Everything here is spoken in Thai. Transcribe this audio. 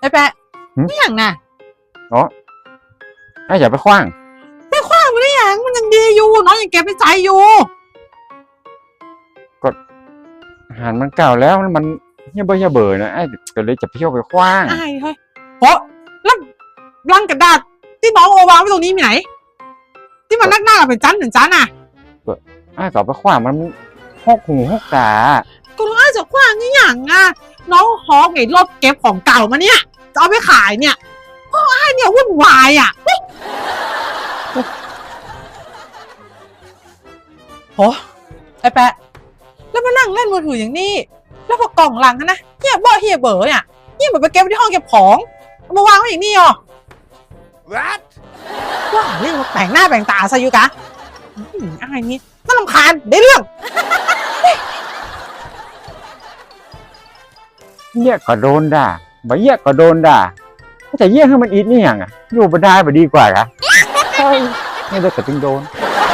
ไอ้แปะหึนี่อย่างน่ะไอ้อย่าไปคว้างข้างมันได้อย่างมันยังดีอยู่น้องยังเก็บในใจอยู่อาหารมันเก่าแล้วมันมันเหี้ยเบื่อเหี้ยเบื่อนะไอ้ก็เลยจะเที่ยวไปคว้างอายเฮ้ยโหแล้วลังกระดาษที่น้องโอวางไว้ตรงนี้มีไหน ที่มันนักหน้าเป็นจันเป็นจันอะไอ้ก็เอาไปคว้างมันหกหูหกตาก็น้องอ้ายจะคว้างนี่อย่างอะ น้องฮอกไอ้รถเก็บของเก่ามาเนี่ย จะเอาไปขายเนี่ยพ่ออ้ายเนี่ยวุ่นวายอะเฮ้ยโหไอ้แปะ แล้วมานั่งเล่นมือถืออย่างนี้ แล้วพอกล่องหลังอะนะเฮียบ่เฮียเบ๋ออะเฮียเหมือนไปเก็บไว้ที่ห้องเก็บของเอามาวางไว้อย่างนี้อะ What? ว่าเรื่องมาแต่งหน้าแต่งตาซะอยู่กะอืมอ้ายนี่น่ารำคาญได้เรื่อง เยี่ยก็โดนด่าบ่เยี่ยก็โดนด่าแต่เยี่ยให้มันอีทนี่อย่างอะ อยู่บ่ได้บ่ดีกว่าค่ะใช่นี่ได้ก็จึงโดนเอ